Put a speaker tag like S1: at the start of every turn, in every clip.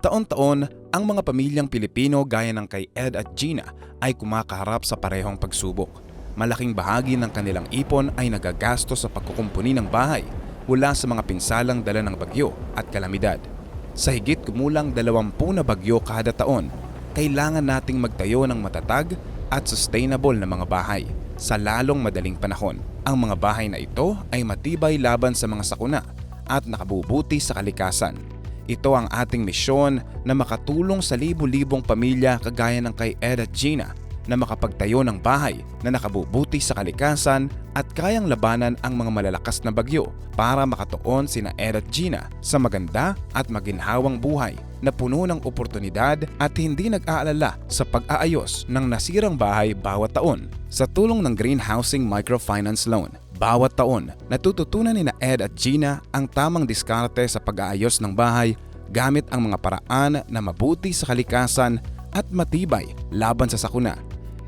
S1: Taon-taon, ang mga pamilyang Pilipino gaya ng kay Ed at Gina ay kumakaharap sa parehong pagsubok. Malaking bahagi ng kanilang ipon ay nagagasto sa pagkukumpuni ng bahay mula sa mga pinsalang dala ng bagyo at kalamidad. Sa higit kumulang 20 na bagyo kada taon, kailangan nating magtayo ng matatag at sustainable na mga bahay sa lalong madaling panahon. Ang mga bahay na ito ay matibay laban sa mga sakuna at nakabubuti sa kalikasan. Ito ang ating misyon na makatulong sa libu-libong pamilya kagaya ng kay Ed at Gina na makapagtayo ng bahay na nakabubuti sa kalikasan at kayang labanan ang mga malalakas na bagyo para makatuon sina Ed at Gina sa maganda at maginhawang buhay na puno ng oportunidad at hindi nag-aalala sa pag-aayos ng nasirang bahay bawat taon. Sa tulong ng Green Housing Microfinance Loan, bawat taon, natututunan ni na Ed at Gina ang tamang diskarte sa pag-aayos ng bahay gamit ang mga paraan na mabuti sa kalikasan at matibay laban sa sakuna.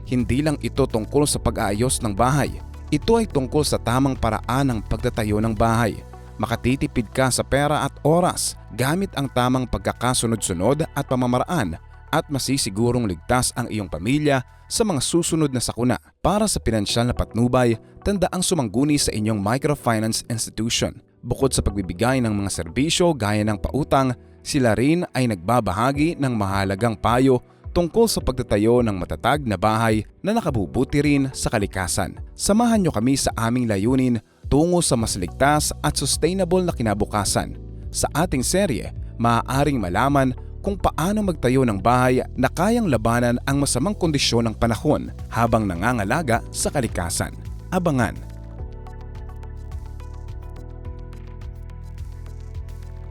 S1: Hindi lang ito tungkol sa pag-aayos ng bahay. Ito ay tungkol sa tamang paraan ng pagtatayo ng bahay. Makatitipid ka sa pera at oras gamit ang tamang pagkakasunod-sunod at pamamaraan at masisigurong ligtas ang iyong pamilya sa mga susunod na sakuna. Para sa pinansyal na patnubay, tanda ang sumangguni sa inyong microfinance institution. Bukod sa pagbibigay ng mga serbisyo gaya ng pautang, sila rin ay nagbabahagi ng mahalagang payo tungkol sa pagtatayo ng matatag na bahay na nakabubuti rin sa kalikasan. Samahan nyo kami sa aming layunin tungo sa mas ligtas at sustainable na kinabukasan. Sa ating serye, maaaring malaman kung paano magtayo ng bahay na kayang labanan ang masamang kondisyon ng panahon habang nangangalaga sa kalikasan. Abangan